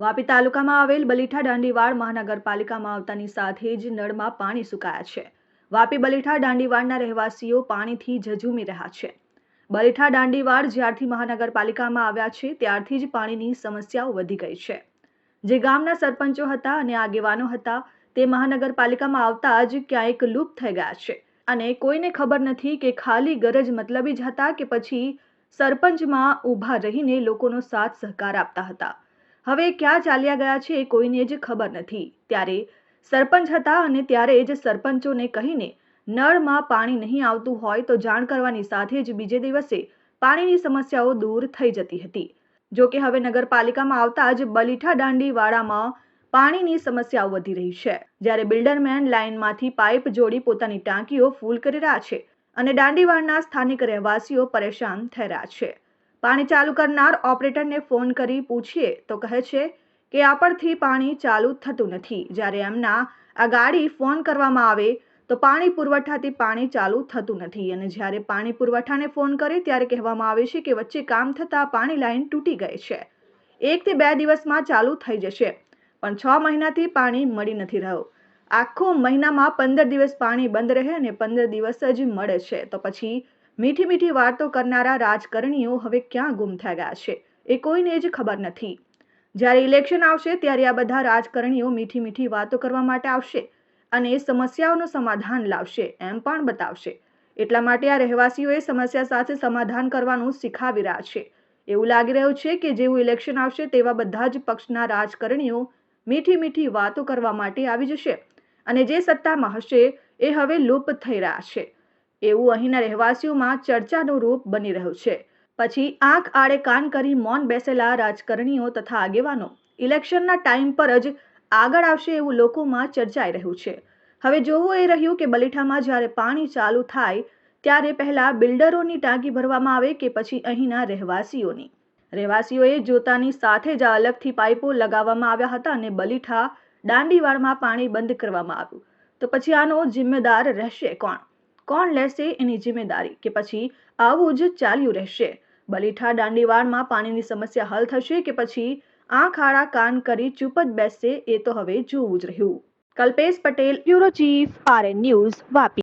વાપી તાલુકામાં આવેલ બલીઠા દાંડીવાડ મહાનગરપાલિકામાં આવતાની સાથે જ નળમાં પાણી સુકાયા છે. વાપી બલીઠા દાંડીવાડના રહેવાસીઓ પાણીથી ઝઝૂમી રહ્યા છે. બલીઠા દાંડીવાડ જ્યારથી મહાનગરપાલિકામાં આવ્યા છે, ત્યારથી જ પાણીની સમસ્યાઓ વધી ગઈ છે. જે ગામના સરપંચો હતા અને આગેવાનો હતા, તે મહાનગરપાલિકામાં આવતા જ ક્યાંક લુપ્ત થઈ ગયા છે. અને કોઈને ખબર નથી કે ખાલી ગરજ મતલબી જ હતા કે પછી સરપંચમાં ઊભા રહીને લોકોનો સાથ સહકાર આપતા હતા. હવે ક્યાં ચાલ્યા ગયા છે એ કોઈને જ ખબર નથી. ત્યારે સરપંચ હતા અને ત્યારે જ સરપંચોને કહીને નળમાં પાણી નહીં આવતું હોય તો જાણ કરવાની સાથે જ બીજે દિવસે પાણીની સમસ્યાઓ દૂર થઈ જતી હતી. જો કે હવે નગરપાલિકામાં આવતા જ બલીઠા દાંડી વાડામાં પાણીની સમસ્યાઓ વધી રહી છે. જ્યારે બિલ્ડરમેન લાઇનમાંથી પાઇપ જોડી પોતાની ટાંકીઓ ફૂલ કરી રહ્યા છે અને દાંડીવાડના સ્થાનિક રહેવાસીઓ પરેશાન થઈ રહ્યા છે. પાણી ચાલુ કરનાર ઓપરેટરને ફોન કરી પૂછીએ તો કહે છે કે આ પરથી પાણી ચાલુ થતું નથી. જ્યારે એમના આ ગાડી ફોન કરવામાં આવે તો પાણી પુરવઠાથી પાણી ચાલુ થતું નથી. અને જ્યારે પાણી પુરવઠાને ફોન કરે ત્યારે કહેવામાં આવે છે કે વચ્ચે કામ થતાં પાણી લાઈન તૂટી ગઈ છે. એકથી બે દિવસમાં ચાલુ થઈ જશે. પણ છ મહિનાથી પાણી મળી નથી રહ્યો. આખો મહિનામાં પંદર દિવસ પાણી બંધ રહે અને પંદર દિવસ જ મળે છે. તો પછી મીઠી મીઠી વાતો કરનારા રાજકારણીઓ હવે ક્યાં ગુમ થઈ ગયા છે એ કોઈને જ ખબર નથી. જ્યારે ઇલેક્શન આવશે ત્યારે આ બધા રાજકારણીઓ મીઠી મીઠી વાતો કરવા માટે આવશે અને સમસ્યાઓનું સમાધાન લાવશે એમ પણ બતાવશે. એટલા માટે આ રહેવાસીઓએ સમસ્યા સાથે સમાધાન કરવાનું શીખાવી રહ્યા છે. એવું લાગી રહ્યું છે કે જેવું ઇલેક્શન આવશે તેવા બધા જ પક્ષના રાજકારણીઓ મીઠી મીઠી વાતો કરવા માટે આવી જશે અને જે સત્તામાં હશે એ હવે લુપ્ત થઈ રહ્યા છે. એવું અહીંના રહેવાસીઓમાં ચર્ચાનું રૂપ બની રહ્યું છે. પછી આંખ આડે કાન કરી મૌન બેસેલા રાજકારણીઓ તથા આગેવાનો ઇલેક્શનના ટાઈમ પર જ આગળ આવશે એવું લોકોમાં ચર્ચાઈ રહ્યું છે. હવે જોવું એ રહ્યું કે બલીઠામાં જ્યારે પાણી ચાલુ થાય ત્યારે પહેલાં બિલ્ડરોની ટાંકી ભરવામાં આવે કે પછી અહીંના રહેવાસીઓની. રહેવાસીઓએ જોતાની સાથે જ અલગથી પાઇપો લગાવવામાં આવ્યા હતા અને બલીઠા દાંડીવાડમાં પાણી બંધ કરવામાં આવ્યું. તો પછી આનો જિમ્મેદાર રહેશે કોણ? કોણ લેશે એની જિમ્મેદારી કે પછી આવું જ ચાલ્યું રહેશે? બલીઠા દાંડીવાડમાં પાણીની સમસ્યા હલ થશે કે પછી આંખ આડા કાન કરી ચૂપ જ બેસશે એ તો હવે જોવું જ રહ્યું. Kalpesh Patel chief, RN news, Vapi.